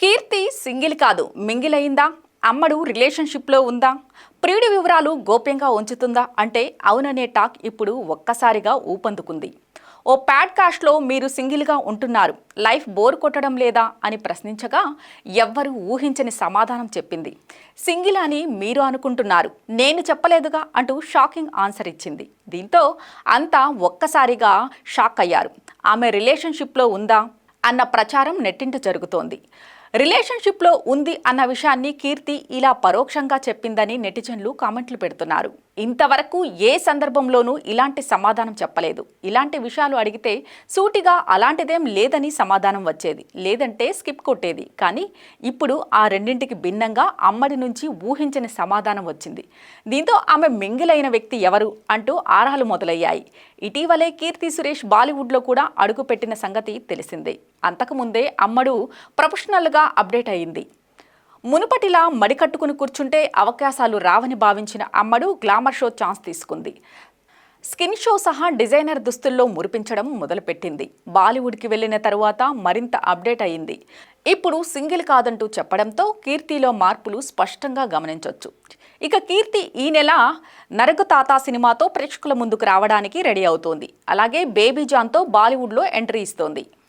కీర్తి single కాదు mingle అయిందా అమ్మడు రిలేషన్షిప్లో ఉందా? ప్రియుడి వివరాలు గోప్యంగా ఉంచుతుందా? అంటే అవుననే టాక్ ఇప్పుడు ఒక్కసారిగా ఊపందుకుంది. ఓ ప్యాడ్ కాస్ట్లో మీరు సింగిల్గా ఉంటున్నారు లైఫ్ బోర్ కొట్టడం లేదా? అని ప్రశ్నించగా ఎవ్వరూ ఊహించని సమాధానం చెప్పింది. సింగిల్ అని మీరు అనుకుంటున్నారు నేను చెప్పలేదుగా అంటూ షాకింగ్ ఆన్సర్ ఇచ్చింది. దీంతో అంతా ఒక్కసారిగా షాక్ అయ్యారు. ఆమె రిలేషన్షిప్లో ఉందా? అన్న ప్రచారం నెట్టింట జరుగుతోంది. రిలేషన్షిప్లో ఉంది అన్న విషయాన్ని కీర్తి ఇలా పరోక్షంగా చెప్పిందని నెటిజన్లు కామెంట్లు పెడుతున్నారు. ఇంతవరకు ఏ సందర్భంలోనూ ఇలాంటి సమాధానం చెప్పలేదు. ఇలాంటి విషయాలు అడిగితే సూటిగా అలాంటిదేం లేదని సమాధానం వచ్చేది. లేదంటే స్కిప్ కొట్టేది. కానీ ఇప్పుడు ఆ రెండింటికి భిన్నంగా అమ్మడి నుంచి ఊహించని సమాధానం వచ్చింది. దీంతో ఆమె మింగిలైన వ్యక్తి ఎవరు అంటూ ఆరాలు మొదలయ్యాయి. ఇటీవలే కీర్తి సురేష్ బాలీవుడ్లో కూడా అడుగుపెట్టిన సంగతి తెలిసిందే. అంతకుముందే అమ్మడు ప్రొఫెషనల్గా అప్డేట్ అయింది. మునుపటిలా మడికట్టుకుని కూర్చుంటే అవకాశాలు రావని భావించిన అమ్మడు గ్లామర్ షో ఛాన్స్ తీసుకుంది. స్కిన్ షో సహా డిజైనర్ దుస్తుల్లో మురిపించడం మొదలుపెట్టింది. బాలీవుడ్కి వెళ్ళిన తరువాత మరింత అప్డేట్ అయింది ఇప్పుడు సింగిల్ కాదంటూ చెప్పడంతో కీర్తిలో మార్పులు స్పష్టంగా గమనించవచ్చు ఇక కీర్తి ఈ నెల నరగు తాత సినిమాతో ప్రేక్షకుల ముందుకు రావడానికి రెడీ అవుతోంది. అలాగే బేబీ జాన్తో బాలీవుడ్లో ఎంట్రీ ఇస్తోంది.